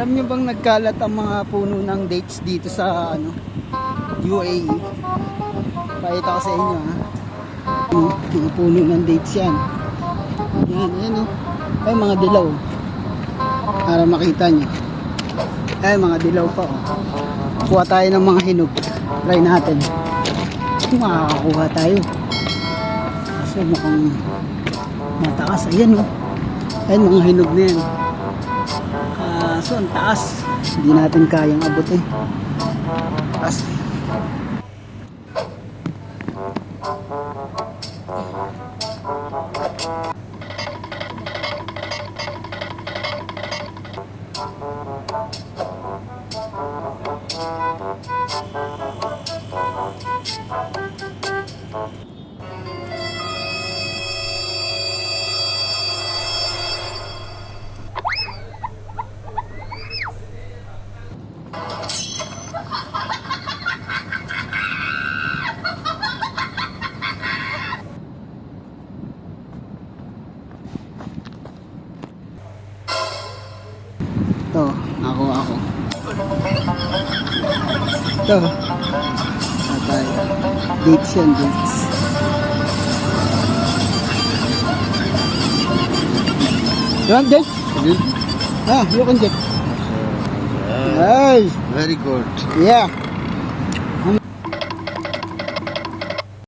Alam niyo bang nagkalat ang mga puno ng dates dito sa ano UAE? Pakita ko sa inyo ha. Ano, mga puno ng dates yan. Yan, yan o. Ay, mga dilaw. Para makita niyo. Ay, mga dilaw pa oh. Kuha tayo ng mga hinog. Try natin. Makakakuha tayo. Kaso mukhang mataas. Ayan oh. Ayan, mga hinog na yan. Kaso ang taas. Hindi natin kayang abutin. Taas. Ito, ako, ako. Ito. Patay. Dates yan, dates. You want dates? Ah, you can get. Nice. Very good. Yeah.